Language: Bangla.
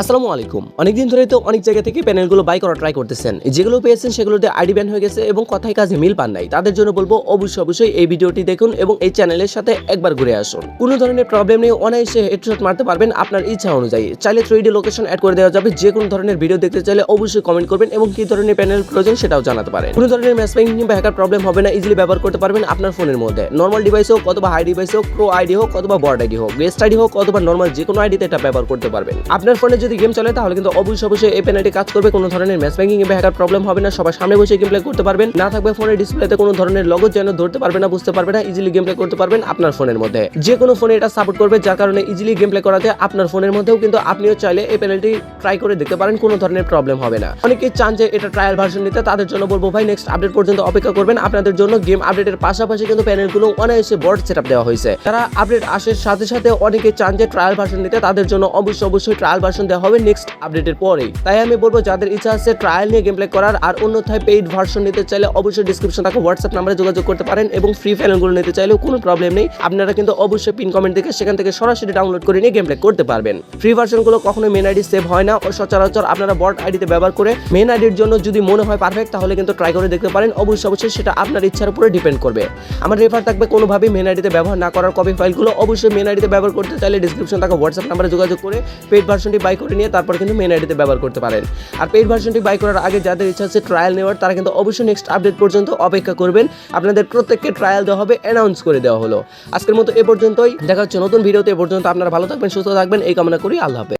আসসালামু আলাইকুম। অনেকদিন ধরে তো অনেক জায়গা থেকে প্যানেলগুলো বাই করা ট্রাই করতেছেন। যেগুলো পেয়েছেন সেগুলোতে আইডি ব্যান হয়ে গেছে এবং কথায় কাজে মিল পান নাই। তাদের জন্য বলব, অবশ্যই অবশ্যই এই ভিডিওটি দেখুন এবং এই চ্যানেলের সাথে একবার ঘুরে আসুন। কোনো ধরনের প্রবলেম নেই, অনায়াসে হেডশট মারতে পারবেন আপনার ইচ্ছা অনুযায়ী। চাইলে থ্রি ডি লোকেশন অ্যাড করে দেওয়া যাবে, যে কোনো ধরনের ভিডিও দেখতে চাইলে অবশ্যই কমেন্ট করবেন এবং কি ধরনের প্যানেল প্রয়োজন সেটাও জানাতে পারেন। কোনো ধরনের ম্যাসপিং কিংবা হ্যাকার প্রবলেম হবে না ইজিলি ব্যবহার করতে পারবেন আপনার ফোনের মধ্যে। নর্মাল ডিভাইস হোক অথবা হাই ডিভাইস হোক প্রো আইডি হোক অথবা বড় আইডি হোক গেস্ট আইডি হোক অথবা নর্মাল যে কোনো আইডিতে এটা ব্যবহার করতে পারবেন। আপনার ফোনে যদি গেম চলে, তাহলে কিন্তু অবশ্যই অবশ্যই এই প্যানেলটি কাজ করবে। কোনো ধরনের ম্যাচ ব্যাঙ্কিং কিংবা হ্যাকার প্রবলেম হবে না। সবার সামনে বসে গেম প্লে করতে পারবেন। না থাকবে ফোনের ডিসপ্লেতে কোনো ধরনের লগো যেন ধরতে পারবে না, বুঝতে পারবে না। ইজিলি গেম প্লে করতে পারবেন আপনার ফোনের মধ্যে। যে কোনো ফোনে এটা সাপোর্ট করবে, যার কারণে ইজিলি গেম প্লে করাতে আপনার ফোনের মধ্যেও কিন্তু আপনিও চাইলে এই প্যানেলটি ট্রাই করে দেখতে পারেন, কোনো ধরনের প্রবলেম হবে না। অনেকেই চান যে এটা ট্রায়াল ভার্সন নিতে, তাদের জন্য বলব ভাই নেক্সট আপডেট পর্যন্ত অপেক্ষা করবেন। আপনাদের জন্য গেম আপডেটের পাশাপাশি কিন্তু প্যানেলগুলো অনায়াসে বোর্ড সেট দেওয়া হয়েছে। তারা আপডেট আসার সাথে সাথে অনেকে চান যে ট্রায়াল ভার্সন নিতে, তাদের জন্য অবশ্যই অবশ্যই ট্রায়াল ভার্সন দেওয়া হবে নেক্সট আপডেটের পরেই। তাই আমি বলব, যাদের ইচ্ছা আছে ট্রায়াল নিয়ে গেম প্লে করার, আর অন্যথায় পেইড ভার্সন নিতে চাইলে অবশ্যই ডিসক্রিপশন থাকা হোয়াটসঅ্যাপ নাম্বারে যোগাযোগ করতে পারেন এবং ফ্রি প্যানেলগুলো নিতে চাইলেও কোনো প্রবলেম নেই। আপনারা কিন্তু অবশ্যই পিন কমেন্ট দেখে সেখান থেকে সরাসরি ডাউনলোড করে নিয়ে গেম প্লে করতে পারবেন। ফ্রি ভার্সনগুলো কখনো মেন আইডি সেভ হয় না ও সচরাচর আপনারা বট আইডিতে ব্যবহার করে মেন আইডির জন্য যদি মনে হয় পারফেক্ট তাহলে কিন্তু ট্রাই করে দেখতে পারেন। অবশ্যই অবশ্যই সেটা আপনার ইচ্ছার উপরে ডিপেন্ড করবে। আমার রেফার থাকবে কোনোভাবেই মেন আইডিতে ব্যবহার না করার কপি ফাইলগুলো অবশ্যই মেন আইডিতে ব্যবহার করতে চাইলে ডিসক্রিপশন থাকা হোয়াটসঅ্যাপ নাম্বারে যোগাযোগ করে পেড ভার্সনটি বাই করে নিয়ে তারপর কিন্তু মেন আইডিতে ব্যবহার করতে পারেন। আর পেইড ভার্সনটি বাই করার আগে যাদের ইচ্ছা আছে ট্রায়াল নেওয়ার, তারা কিন্তু অবশ্যই নেক্সট আপডেট পর্যন্ত অপেক্ষা করবেন। আপনাদের প্রত্যেককে ট্রায়াল দেওয়া হবে অ্যানাউন্স করে দেওয়া হলো। আজকের মতো এ পর্যন্তই। দেখা হচ্ছে নতুন ভিডিওতে এ পর্যন্ত আপনারা ভালো থাকবেন, সুস্থ থাকবেন। এই কামনা করি, আল্লাহ